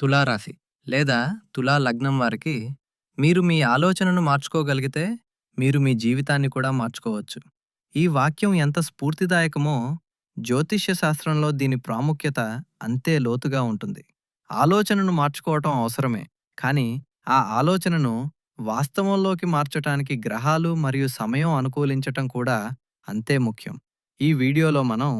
తులారాశి లేదా తులా లగ్నం వారికి మీరు మీ ఆలోచనను మార్చుకోగలిగితే మీరు మీ జీవితాన్ని కూడా మార్చుకోవచ్చు. ఈ వాక్యం ఎంత స్ఫూర్తిదాయకమో జ్యోతిష్య శాస్త్రంలో దీని ప్రాముఖ్యత అంతే లోతుగా ఉంటుంది. ఆలోచనను మార్చుకోవటం అవసరమే కానీ ఆ ఆలోచనను వాస్తవంలోకి మార్చటానికి గ్రహాలు మరియు సమయం అనుకూలించటం కూడా అంతే ముఖ్యం. ఈ వీడియోలో మనం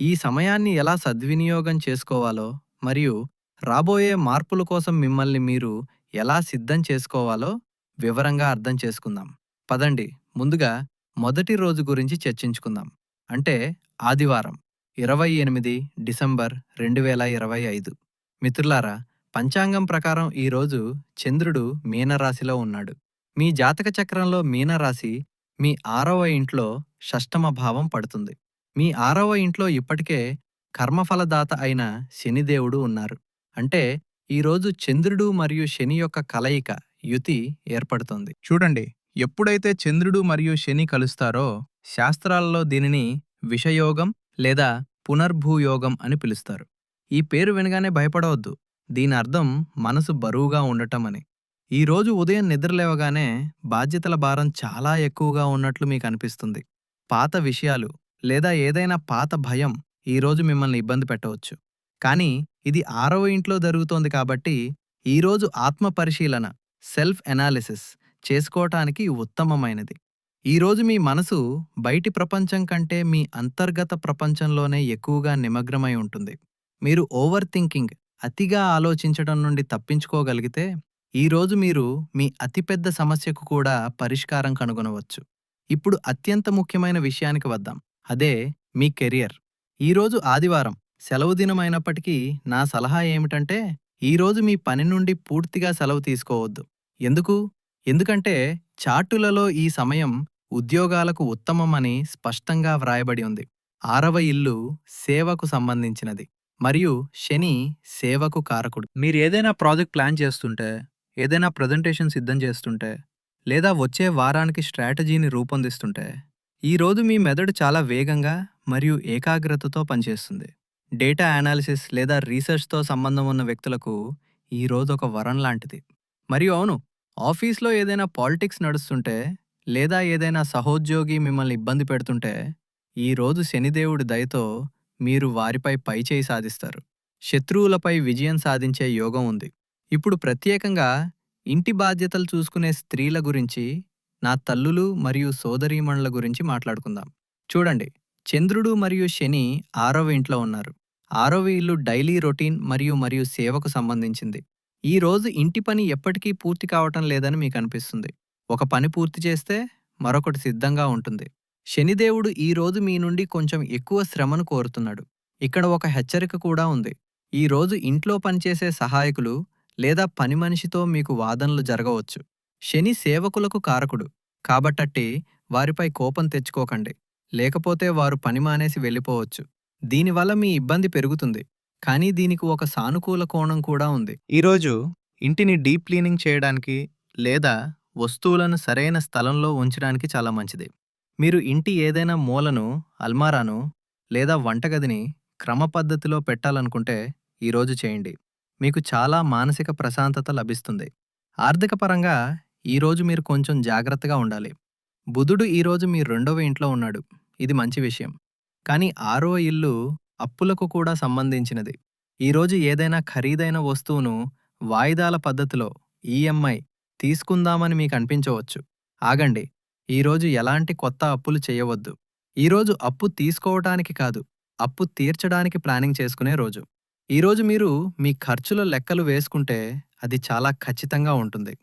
ఈ సమయాన్ని ఎలా సద్వినియోగం చేసుకోవాలో మరియు రాబోయే మార్పుల కోసం మిమ్మల్ని మీరు ఎలా సిద్ధం చేసుకోవాలో వివరంగా అర్థం చేసుకుందాం. పదండి. ముందుగా మొదటి రోజు గురించి చర్చించుకుందాం. అంటే ఆదివారం ఇరవై ఎనిమిది డిసెంబర్ రెండు వేల ఇరవై ఐదు. మిత్రులారా పంచాంగం ప్రకారం ఈరోజు చంద్రుడు మీనరాశిలో ఉన్నాడు. మీ జాతక చక్రంలో మీనరాశి మీ ఆరవ ఇంట్లో షష్టమ భావం పడుతుంది. మీ ఆరవ ఇంట్లో ఇప్పటికే కర్మఫలదాత అయిన శనిదేవుడు ఉన్నారు. అంటే ఈరోజు చంద్రుడు మరియు శని యొక్క కలయిక యుతి ఏర్పడుతోంది. చూడండి ఎప్పుడైతే చంద్రుడు మరియు శని కలుస్తారో శాస్త్రాలలో దీనిని విషయోగం లేదా పునర్భూయోగం అని పిలుస్తారు. ఈ పేరు వినగానే భయపడవద్దు. దీని అర్థం మనసు బరువుగా ఉండటం అని ఈ రోజు ఉదయం నిద్రలేవగానే బాధ్యతల భారం చాలా ఎక్కువగా ఉన్నట్లు మీకు అనిపిస్తుంది. పాత విషయాలు లేదా ఏదైనా పాత భయం ఈ రోజు మిమ్మల్ని ఇబ్బంది పెట్టవచ్చు. కానీ ఇది ఆరవ ఇంట్లో జరుగుతోంది కాబట్టి ఈరోజు ఆత్మ పరిశీలన సెల్ఫ్ ఎనాలిసిస్ చేసుకోవటానికి ఉత్తమమైనది. ఈరోజు మీ మనసు బయటి ప్రపంచం కంటే మీ అంతర్గత ప్రపంచంలోనే ఎక్కువగా నిమగ్నమై ఉంటుంది. మీరు ఓవర్ థింకింగ్ అతిగా ఆలోచించడం నుండి తప్పించుకోగలిగితే ఈరోజు మీరు మీ అతిపెద్ద సమస్యకు కూడా పరిష్కారం కనుగొనవచ్చు. ఇప్పుడు అత్యంత ముఖ్యమైన విషయానికి వద్దాం. అదే మీ కెరియర్. ఈరోజు ఆదివారం. సెలవు దినమైనప్పటికీ నా సలహా ఏమిటంటే ఈరోజు మీ పని నుండి పూర్తిగా సెలవు తీసుకోవద్దు. ఎందుకు? ఎందుకంటే చార్టులలో ఈ సమయం ఉద్యోగాలకు ఉత్తమమని స్పష్టంగా వ్రాయబడి ఉంది. ఆరవ ఇల్లు సేవకు సంబంధించినది. మరియు శని సేవకు కారకుడు. మీరు ఏదైనా ప్రాజెక్ట్ ప్లాన్ చేస్తుంటే ఏదైనా ప్రజెంటేషన్ సిద్ధం చేస్తుంటే లేదా వచ్చే వారానికి స్ట్రాటజీని రూపొందిస్తుంటే ఈరోజు మీ మెదడు చాలా వేగంగా మరియు ఏకాగ్రతతో పనిచేస్తుంది. డేటా అనాలిసిస్ లేదా రీసెర్చ్తో సంబంధం ఉన్న వ్యక్తులకు ఈరోజు ఒక వరం లాంటిది. మరియు అవును ఆఫీస్లో ఏదైనా పాలిటిక్స్ నడుస్తుంటే లేదా ఏదైనా సహోద్యోగి మిమ్మల్ని ఇబ్బంది పెడుతుంటే ఈరోజు శనిదేవుడి దయతో మీరు వారిపై పైచేయి సాధిస్తారు. శత్రువులపై విజయం సాధించే యోగం ఉంది. ఇప్పుడు ప్రత్యేకంగా ఇంటి బాధ్యతలు చూసుకునే స్త్రీల గురించి నా తల్లులు మరియు సోదరీమణుల గురించి మాట్లాడుకుందాం. చూడండి చంద్రుడు మరియు శని ఆరవ ఇంట్లో ఉన్నారు. ఆరవ ఇల్లు డైలీ రొటీన్ మరియు మరియు సేవకు సంబంధించింది. ఈ రోజు ఇంటి పని ఎప్పటికీ పూర్తి కావటం లేదని మీకు అనిపిస్తుంది. ఒక పని పూర్తి చేస్తే మరొకటి సిద్ధంగా ఉంటుంది. శనిదేవుడు ఈ రోజు మీ నుండి కొంచెం ఎక్కువ శ్రమను కోరుతున్నాడు. ఇక్కడ ఒక హెచ్చరిక కూడా ఉంది. ఈ రోజు ఇంట్లో పనిచేసే సహాయకులు లేదా పని మనిషితో మీకు వాదనలు జరగవచ్చు. శని సేవకులకు కారకుడు. కాబట్టట్టి వారిపై కోపం తెచ్చుకోకండి. లేకపోతే వారు పని మానేసి వెళ్ళిపోవచ్చు. దీనివల్ల మీ ఇబ్బంది పెరుగుతుంది. కానీ దీనికి ఒక సానుకూల కోణం కూడా ఉంది. ఈరోజు ఇంటిని డీప్ క్లీనింగ్ చేయడానికి లేదా వస్తువులను సరైన స్థలంలో ఉంచడానికి చాలా మంచిది. మీరు ఇంటి ఏదైనా మూలను అల్మారాను లేదా వంటగదిని క్రమపద్ధతిలో పెట్టాలనుకుంటే ఈరోజు చేయండి. మీకు చాలా మానసిక ప్రశాంతత లభిస్తుంది. ఆర్థిక పరంగా ఈరోజు మీరు కొంచెం జాగ్రత్తగా ఉండాలి. బుధుడు ఈరోజు మీ రెండవ ఇంట్లో ఉన్నాడు. ఇది మంచి విషయం. కానీ ఆరో ఇల్లు అప్పులకు కూడా సంబంధించినది. ఈరోజు ఏదైనా ఖరీదైన వస్తువును వాయిదాల పద్ధతిలో ఈఎంఐ తీసుకుందామని మీకు అనిపించవచ్చు. ఆగండి ఈరోజు ఎలాంటి కొత్త అప్పులు చేయవద్దు. ఈరోజు అప్పు తీసుకోవటానికి కాదు అప్పు తీర్చడానికి ప్లానింగ్ చేసుకునే రోజు. ఈరోజు మీరు మీ ఖర్చుల లెక్కలు వేసుకుంటే అది చాలా ఖచ్చితంగా ఉంటుంది.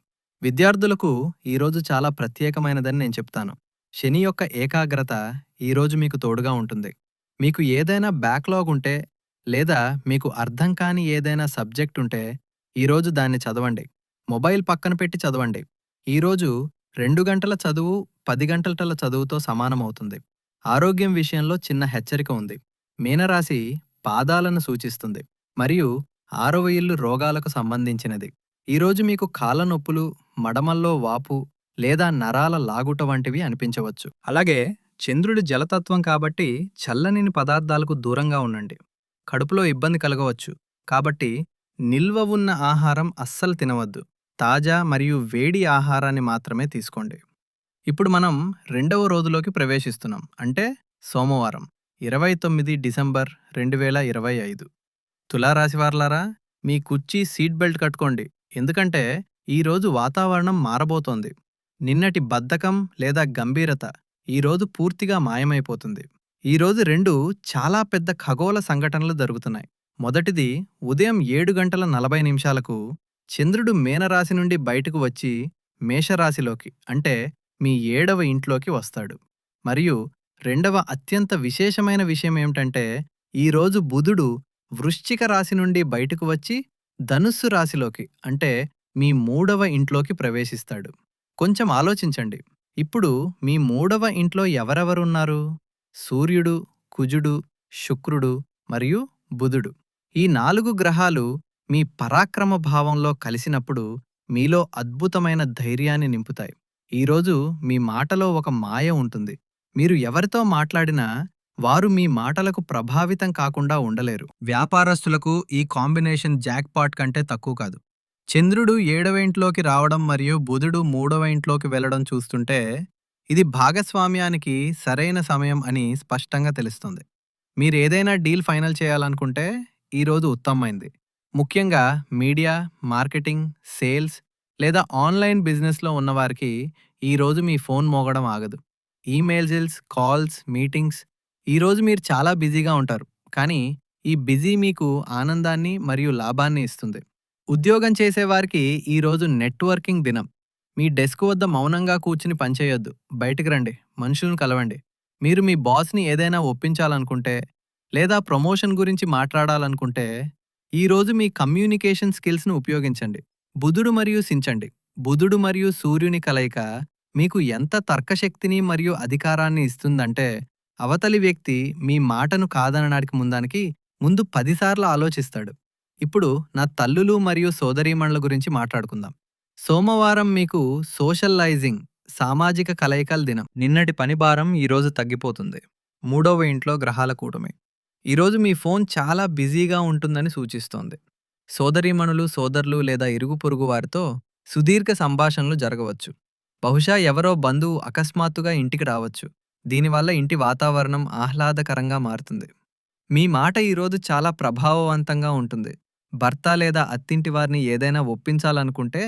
విద్యార్థులకు ఈరోజు చాలా ప్రత్యేకమైనదని నేను చెప్తాను. శని యొక్క ఏకాగ్రత ఈరోజు మీకు తోడుగా ఉంటుంది. మీకు ఏదైనా బ్యాక్లాగ్ ఉంటే లేదా మీకు అర్థం కాని ఏదైనా సబ్జెక్ట్ ఉంటే ఈరోజు దాన్ని చదవండి. మొబైల్ పక్కన పెట్టి చదవండి. ఈరోజు రెండు గంటల చదువు పది గంటల చదువుతో సమానమవుతుంది. ఆరోగ్యం విషయంలో చిన్న హెచ్చరిక ఉంది. మీనరాశి పాదాలను సూచిస్తుంది. మరియు ఆరవ ఇల్లు రోగాలకు సంబంధించినది. ఈరోజు మీకు కాళ్ళ నొప్పులు మడమల్లో వాపు లేదా నరాల లాగుట వంటివి అనిపించవచ్చు. అలాగే చంద్రుడి జలతత్వం కాబట్టి చల్లనిని పదార్థాలకు దూరంగా ఉండండి. కడుపులో ఇబ్బంది కలగవచ్చు. కాబట్టి నిల్వ ఉన్న ఆహారం అస్సలు తినవద్దు. తాజా మరియు వేడి ఆహారాన్ని మాత్రమే తీసుకోండి. ఇప్పుడు మనం రెండవ రోజులోకి ప్రవేశిస్తున్నాం. అంటే సోమవారం ఇరవై తొమ్మిది డిసెంబర్ రెండు వేల ఇరవై ఐదు. తులారాశివార్లారా మీ కుర్చీ సీట్ బెల్ట్ కట్టుకోండి. ఎందుకంటే ఈరోజు వాతావరణం మారబోతోంది. నిన్నటి బద్ధకం లేదా గంభీరత ఈరోజు పూర్తిగా మాయమైపోతుంది. ఈరోజు రెండు చాలా పెద్ద ఖగోళ సంఘటనలు జరుగుతున్నాయి. మొదటిది ఉదయం ఏడు గంటల నలభై నిమిషాలకు చంద్రుడు మేనరాశి నుండి బయటకు వచ్చి మేషరాశిలోకి అంటే మీ ఏడవ ఇంట్లోకి వస్తాడు. మరియు రెండవ అత్యంత విశేషమైన విషయం ఏమిటంటే ఈరోజు బుధుడు వృశ్చిక రాశి నుండి బయటకు వచ్చి ధనుస్సు రాశిలోకి అంటే మీ మూడవ ఇంట్లోకి ప్రవేశిస్తాడు. కొంచెం ఆలోచించండి. ఇప్పుడు మీ మూడవ ఇంట్లో ఎవరెవరున్నారు? సూర్యుడు కుజుడు శుక్రుడు మరియు బుధుడు. ఈ నాలుగు గ్రహాలు మీ పరాక్రమ భావంలో కలిసినప్పుడు మీలో అద్భుతమైన ధైర్యాన్ని నింపుతాయి. ఈరోజు మీ మాటలో ఒక మాయ ఉంటుంది. మీరు ఎవరితో మాట్లాడినా వారు మీ మాటలకు ప్రభావితం కాకుండా ఉండలేరు. వ్యాపారస్తులకు ఈ కాంబినేషన్ జాక్పాట్ కంటే తక్కువ కాదు. చంద్రుడు ఏడవ ఇంట్లోకి రావడం మరియు బుధుడు మూడవ ఇంట్లోకి వెళ్ళడం చూస్తుంటే ఇది భాగస్వామ్యానికి సరైన సమయం అని స్పష్టంగా తెలుస్తుంది. మీరు ఏదైనా డీల్ ఫైనల్ చేయాలనుకుంటే ఈరోజు ఉత్తమమైంది. ముఖ్యంగా మీడియా మార్కెటింగ్ సేల్స్ లేదా ఆన్లైన్ బిజినెస్లో ఉన్నవారికి ఈరోజు మీ ఫోన్ మోగడం ఆగదు. ఈమెయిల్స్ కాల్స్ మీటింగ్స్ ఈరోజు మీరు చాలా బిజీగా ఉంటారు. కానీ ఈ బిజీ మీకు ఆనందాన్ని మరియు లాభాన్ని ఇస్తుంది. ఉద్యోగం చేసేవారికి ఈరోజు నెట్వర్కింగ్ దినం. మీ డెస్క్ వద్ద మౌనంగా కూర్చుని పనిచేయొద్దు బయటికి రండి. మనుషులను కలవండి. మీరు మీ బాస్ని ఏదైనా ఒప్పించాలనుకుంటే లేదా ప్రమోషన్ గురించి మాట్లాడాలనుకుంటే ఈరోజు మీ కమ్యూనికేషన్ స్కిల్స్ను ఉపయోగించండి. బుధుడు మరియు సించండి. బుధుడు మరియు సూర్యుని కలయిక మీకు ఎంత తర్కశక్తిని మరియు అధికారాన్ని ఇస్తుందంటే అవతలి వ్యక్తి మీ మాటను కాదనడానికి ముందానికి ముందు పదిసార్లు ఆలోచిస్తాడు. ఇప్పుడు నా తల్లులు మరియు సోదరీమణుల గురించి మాట్లాడుకుందాం. సోమవారం మీకు సోషల్లైజింగ్ సామాజిక కలయికల దినం. నిన్నటి పని భారం ఈరోజు తగ్గిపోతుంది. మూడవ ఇంట్లో గ్రహాల కూటమి. ఈరోజు మీ ఫోన్ చాలా బిజీగా ఉంటుందని సూచిస్తోంది. సోదరీమణులు సోదరులు లేదా ఇరుగు పొరుగు వారితో సుదీర్ఘ సంభాషణలు జరగవచ్చు. బహుశా ఎవరో బంధువు అకస్మాత్తుగా ఇంటికి రావచ్చు. దీనివల్ల ఇంటి వాతావరణం ఆహ్లాదకరంగా మారుతుంది. మీ మాట ఈరోజు చాలా ప్రభావవంతంగా ఉంటుంది. భర్త లేదా అత్తింటి వారిని ఏదైనా ఒప్పించాలనుకుంటే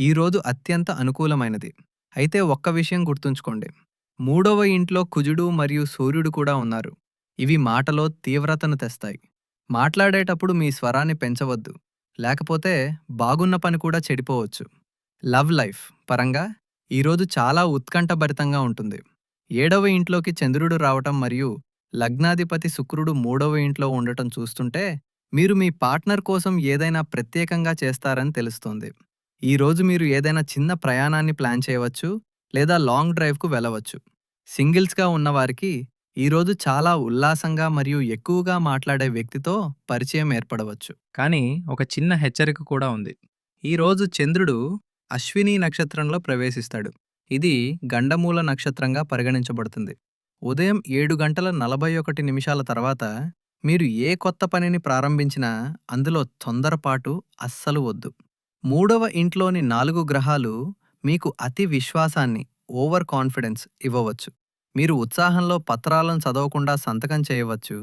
ఈరోజు అత్యంత అనుకూలమైనది. అయితే ఒక్క విషయం గుర్తుంచుకోండి. మూడవ ఇంట్లో కుజుడు మరియు సూర్యుడు కూడా ఉన్నారు. ఇవి మాటలో తీవ్రతను తెస్తాయి. మాట్లాడేటప్పుడు మీ స్వరాన్ని పెంచవద్దు. లేకపోతే బాగున్న పని కూడా చెడిపోవచ్చు. లవ్ లైఫ్ పరంగా ఈరోజు చాలా ఉత్కంఠభరితంగా ఉంటుంది. ఏడవ ఇంట్లోకి చంద్రుడు రావటం మరియు లగ్నాధిపతి శుక్రుడు మూడవ ఇంట్లో ఉండటం చూస్తుంటే మీరు మీ పార్ట్నర్ కోసం ఏదైనా ప్రత్యేకంగా చేస్తారని తెలుస్తోంది. ఈరోజు మీరు ఏదైనా చిన్న ప్రయాణాన్ని ప్లాన్ చేయవచ్చు లేదా లాంగ్ డ్రైవ్కు వెళ్ళవచ్చు. సింగిల్స్గా ఉన్నవారికి ఈరోజు చాలా ఉల్లాసంగా మరియు ఎక్కువగా మాట్లాడే వ్యక్తితో పరిచయం ఏర్పడవచ్చు. కానీ ఒక చిన్న హెచ్చరిక కూడా ఉంది. ఈరోజు చంద్రుడు అశ్విని నక్షత్రంలో ప్రవేశిస్తాడు. ఇది గండమూల నక్షత్రంగా పరిగణించబడుతుంది. ఉదయం ఏడు గంటల నలభై ఒకటి నిమిషాల తర్వాత మీరు ఏ కొత్త పనిని ప్రారంభించినా అందులో తొందరపాటు అస్సలు వద్దు. మూడవ ఇంట్లోని నాలుగు గ్రహాలు మీకు అతి విశ్వాసాన్ని ఓవర్ కాన్ఫిడెన్స్ ఇవ్వవచ్చు. మీరు ఉత్సాహంలో పత్రాలను చదవకుండా సంతకం చేయవచ్చు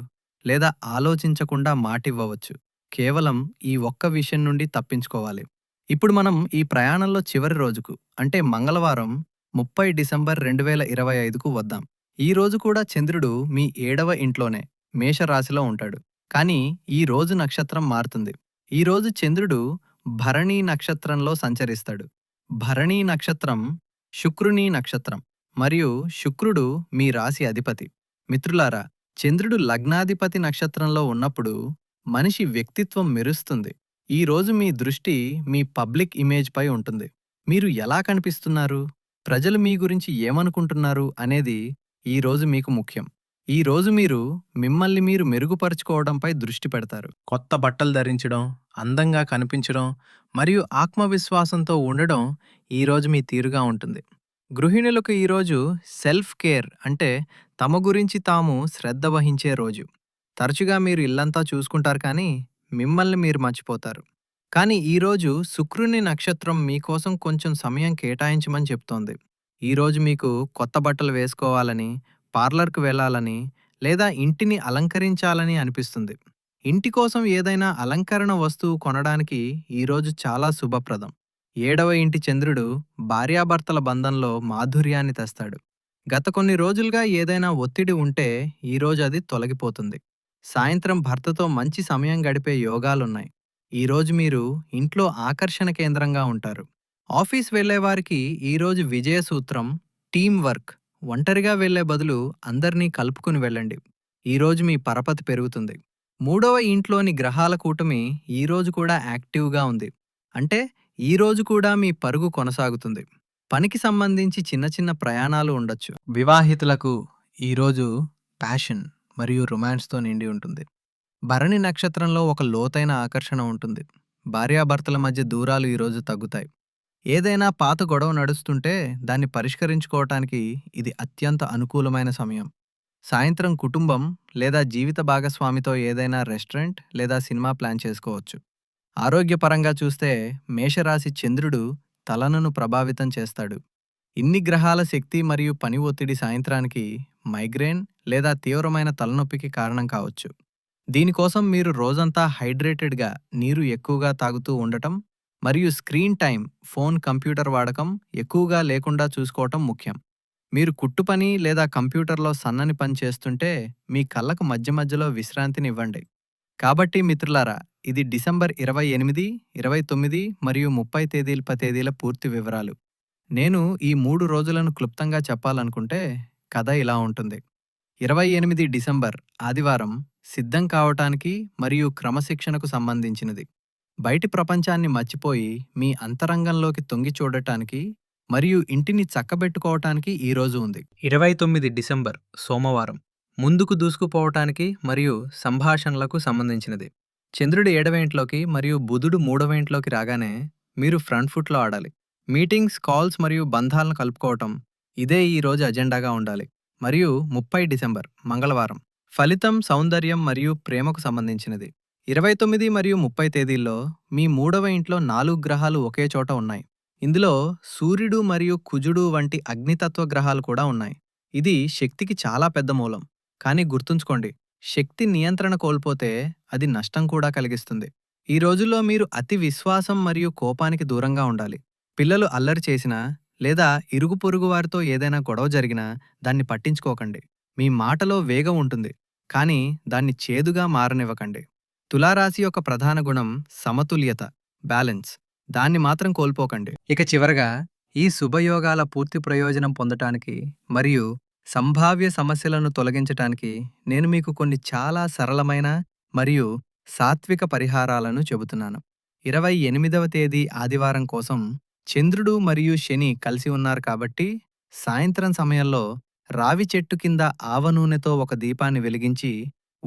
లేదా ఆలోచించకుండా మాటివ్వవచ్చు. కేవలం ఈ ఒక్క విషయం నుండి తప్పించుకోవాలి. ఇప్పుడు మనం ఈ ప్రయాణంలో చివరి రోజుకు అంటే మంగళవారం ముప్పై డిసెంబర్ రెండు వేల ఇరవై ఐదుకు వద్దాం. ఈ రోజు కూడా చంద్రుడు మీ ఏడవ ఇంట్లోనే మేషరాశిలో ఉంటాడు. కానీ ఈ రోజు నక్షత్రం మారుతుంది. ఈరోజు చంద్రుడు భరణీ నక్షత్రంలో సంచరిస్తాడు. భరణీ నక్షత్రం శుక్రుని నక్షత్రం మరియు శుక్రుడు మీ రాశి అధిపతి. మిత్రులారా చంద్రుడు లగ్నాధిపతి నక్షత్రంలో ఉన్నప్పుడు మనిషి వ్యక్తిత్వం మెరుస్తుంది. ఈ రోజు మీ దృష్టి మీ పబ్లిక్ ఇమేజ్పై ఉంటుంది. మీరు ఎలా కనిపిస్తున్నారు? ప్రజలు మీ గురించి ఏమనుకుంటున్నారు అనేది ఈ రోజు మీకు ముఖ్యం. ఈ రోజు మీరు మిమ్మల్ని మీరు మెరుగుపరుచుకోవడంపై దృష్టి పెడతారు. కొత్త బట్టలు ధరించడం అందంగా కనిపించడం మరియు ఆత్మవిశ్వాసంతో ఉండడం ఈరోజు మీ తీరుగా ఉంటుంది. గృహిణులకు ఈరోజు సెల్ఫ్ కేర్ అంటే తమ గురించి తాము శ్రద్ధ వహించే రోజు. తరచుగా మీరు ఇల్లంతా చూసుకుంటారు కానీ మిమ్మల్ని మీరు మర్చిపోతారు. కానీ ఈరోజు శుక్రుని నక్షత్రం మీకోసం కొంచెం సమయం కేటాయించమని చెప్తోంది. ఈరోజు మీకు కొత్త బట్టలు వేసుకోవాలని పార్లర్కు వెళ్ళాలని లేదా ఇంటిని అలంకరించాలని అనిపిస్తుంది. ఇంటి కోసం ఏదైనా అలంకరణ వస్తువు కొనడానికి ఈరోజు చాలా శుభప్రదం. ఏడవ ఇంటి చంద్రుడు భార్యాభర్తల బంధంలో మాధుర్యాన్ని తెస్తాడు. గత కొన్ని రోజులుగా ఏదైనా ఒత్తిడి ఉంటే ఈరోజు అది తొలగిపోతుంది. సాయంత్రం భర్తతో మంచి సమయం గడిపే యోగాలున్నాయి. ఈరోజు మీరు ఇంట్లో ఆకర్షణ కేంద్రంగా ఉంటారు. ఆఫీస్ వెళ్ళేవారికి ఈరోజు విజయ సూత్రం టీం వర్క్ ఒంటరిగా వెళ్ళే బదులు అందరినీ కలుపుకుని వెళ్ళండి. ఈరోజు మీ పరపతి పెరుగుతుంది. మూడవ ఇంట్లోని గ్రహాల కూటమి ఈరోజు కూడా యాక్టివ్గా ఉంది. అంటే ఈరోజు కూడా మీ పరుగు కొనసాగుతుంది. పనికి సంబంధించి చిన్న చిన్న ప్రయాణాలు ఉండొచ్చు. వివాహితులకు ఈరోజు ప్యాషన్ మరియు రొమాన్స్తో నిండి ఉంటుంది. భరణి నక్షత్రంలో ఒక లోతైన ఆకర్షణ ఉంటుంది. భార్యాభర్తల మధ్య దూరాలు ఈరోజు తగ్గుతాయి. ఏదైనా పాత గొడవ నడుస్తుంటే దాన్ని పరిష్కరించుకోవటానికి ఇది అత్యంత అనుకూలమైన సమయం. సాయంత్రం కుటుంబం లేదా జీవిత భాగస్వామితో ఏదైనా రెస్టారెంట్ లేదా సినిమా ప్లాన్ చేసుకోవచ్చు. ఆరోగ్యపరంగా చూస్తే మేషరాశి చంద్రుడు తలనను ప్రభావితం చేస్తాడు. ఇన్ని గ్రహాల శక్తి మరియు పని ఒత్తిడి సాయంత్రానికి మైగ్రేన్ లేదా తీవ్రమైన తలనొప్పికి కారణం కావచ్చు. దీనికోసం మీరు రోజంతా హైడ్రేటెడ్గా నీరు ఎక్కువగా తాగుతూ ఉండటం మరియు స్క్రీన్ టైం ఫోన్ కంప్యూటర్ వాడకం ఎక్కువగా లేకుండా చూసుకోవటం ముఖ్యం. మీరు కుట్టు పని లేదా కంప్యూటర్లో సన్నని పని చేస్తుంటే మీ కళ్ళకు మధ్య మధ్యలో విశ్రాంతిని ఇవ్వండి కాబట్టి మిత్రులారా ఇది డిసెంబర్ ఇరవై ఎనిమిది ఇరవై తొమ్మిది మరియు ముప్పై తేదీల తేదీల పూర్తి వివరాలు. నేను ఈ మూడు రోజులను క్లుప్తంగా చెప్పాలనుకుంటే కథ ఇలా ఉంటుంది. ఇరవై ఎనిమిది డిసెంబర్ ఆదివారం సిద్ధం కావటానికి మరియు క్రమశిక్షణకు సంబంధించినది. బయటి ప్రపంచాన్ని మర్చిపోయి మీ అంతరంగంలోకి తొంగి చూడటానికి మరియు ఇంటిని చక్కబెట్టుకోవటానికి ఈ రోజు ఉంది. ఇరవై తొమ్మిది డిసెంబర్ సోమవారం. ముందుకు దూసుకుపోవటానికి మరియు సంభాషణలకు సంబంధించినది. చంద్రుడు ఏడవేంట్లోకి మరియు బుధుడు మూడవేంట్లోకి రాగానే మీరు ఫ్రంట్ ఫుట్లో ఆడాలి. మీటింగ్స్ కాల్స్ మరియు బంధాలను కలుపుకోవటం ఇదే ఈ రోజు అజెండాగా ఉండాలి. మరియు ముప్పై డిసెంబర్ మంగళవారం. ఫలితం సౌందర్యం మరియు ప్రేమకు సంబంధించినది. ఇరవై తొమ్మిది మరియు ముప్పై తేదీల్లో మీ మూడవ ఇంట్లో నాలుగు గ్రహాలు ఒకే చోట ఉన్నాయి. ఇందులో సూర్యుడు మరియు కుజుడు వంటి అగ్నితత్వ గ్రహాలు కూడా ఉన్నాయి. ఇది శక్తికి చాలా పెద్ద మూలం. కానీ గుర్తుంచుకోండి శక్తి నియంత్రణ కోల్పోతే అది నష్టం కూడా కలిగిస్తుంది. ఈ రోజుల్లో మీరు అతి విశ్వాసం మరియు కోపానికి దూరంగా ఉండాలి. పిల్లలు అల్లరి చేసినా లేదా ఇరుగు పొరుగు వారితో ఏదైనా గొడవ జరిగినా దాన్ని పట్టించుకోకండి. మీ మాటలో వేగం ఉంటుంది కానీ దాన్ని చేదుగా మారనివ్వకండి. తులారాశి యొక్క ప్రధాన గుణం సమతుల్యత బ్యాలెన్స్. దాన్ని మాత్రం కోల్పోకండి. ఇక చివరగా ఈ శుభయోగాల పూర్తి ప్రయోజనం పొందటానికి మరియు సంభావ్య సమస్యలను తొలగించటానికి నేను మీకు కొన్ని చాలా సరళమైన మరియు సాత్విక పరిహారాలను చెబుతున్నాను. ఇరవై ఎనిమిదవ తేదీ ఆదివారం కోసం చంద్రుడు మరియు శని కలిసి ఉన్నారు కాబట్టి సాయంత్రం సమయంలో రావి చెట్టు కింద ఆవ నూనెతో ఒక దీపాన్ని వెలిగించి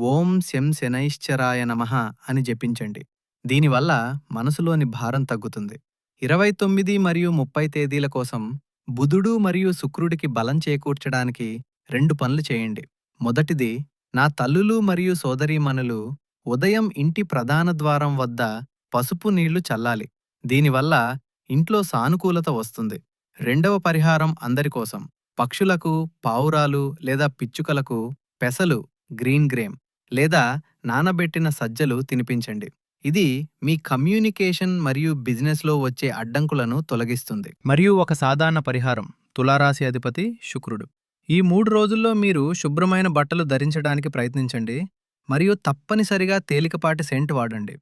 ఓం శం శనైశ్చరాయ నమః అని జపించండి. దీనివల్ల మనసులోని భారం తగ్గుతుంది. ఇరవై తొమ్మిది మరియు ముప్పై తేదీల కోసం బుధుడు మరియు శుక్రుడికి బలం చేకూర్చడానికి రెండు పనులు చేయండి. మొదటిది నా తల్లులు మరియు సోదరీమణులు ఉదయం ఇంటి ప్రధాన ద్వారం వద్ద పసుపు నీళ్ళు చల్లాలి. దీనివల్ల ఇంట్లో సానుకూలత వస్తుంది. రెండవ పరిహారం అందరికోసం పక్షులకు పావురాలు లేదా పిచ్చుకలకు పెసలు గ్రీన్ గ్రేమ్. లేదా నానబెట్టిన సజ్జలు తినిపించండి. ఇది మీ కమ్యూనికేషన్ మరియు బిజినెస్లో వచ్చే అడ్డంకులను తొలగిస్తుంది. మరియు ఒక సాధారణ పరిహారం తులారాశి అధిపతి శుక్రుడు. ఈ మూడు రోజుల్లో మీరు శుభ్రమైన బట్టలు ధరించడానికి ప్రయత్నించండి మరియు తప్పనిసరిగా తేలికపాటి సెంట్ వాడండి.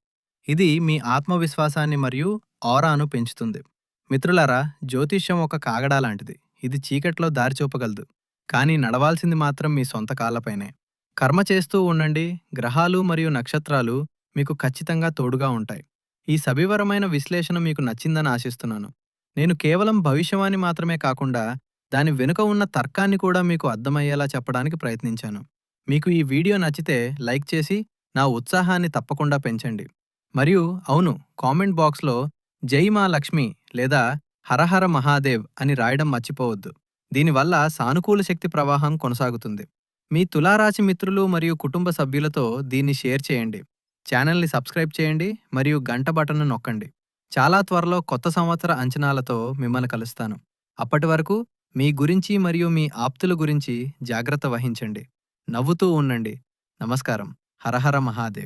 ఇది మీ ఆత్మవిశ్వాసాన్ని మరియు ఆరాను పెంచుతుంది. మిత్రులారా జ్యోతిష్యం ఒక కాగడా లాంటిది. ఇది చీకట్లో దారి చూపగలదు. కానీ నడవాల్సింది మాత్రం మీ సొంత కాళ్ళపైనే. కర్మ చేస్తూ ఉండండి. గ్రహాలు మరియు నక్షత్రాలు మీకు ఖచ్చితంగా తోడుగా ఉంటాయి. ఈ సవివరమైన విశ్లేషణ మీకు నచ్చిందని ఆశిస్తున్నాను. నేను కేవలం భవిష్యవాణి మాత్రమే కాకుండా దాని వెనుక ఉన్న తర్కాన్ని కూడా మీకు అర్థమయ్యేలా చెప్పడానికి ప్రయత్నించాను. మీకు ఈ వీడియో నచ్చితే లైక్ చేసి నా ఉత్సాహాన్ని తప్పకుండా పెంచండి. మరియు అవును కామెంట్ బాక్స్లో జై మా లక్ష్మి లేదా హరహర మహాదేవ్ అని రాయడం మర్చిపోవద్దు. దీనివల్ల సానుకూల శక్తి ప్రవాహం కొనసాగుతుంది. మీ తులారాశి మిత్రులు మరియు కుటుంబ సభ్యులతో దీన్ని షేర్ చేయండి. ఛానల్ని సబ్స్క్రైబ్ చేయండి మరియు గంట బటన్ను నొక్కండి. చాలా త్వరలో కొత్త సంవత్సర అంచనాలతో మిమ్మల్ని కలుస్తాను. అప్పటి వరకు మీ గురించి మరియు మీ ఆప్తుల గురించి జాగ్రత్త వహించండి. నవ్వుతూ ఉండండి. నమస్కారం. హరహర మహాదేవ్.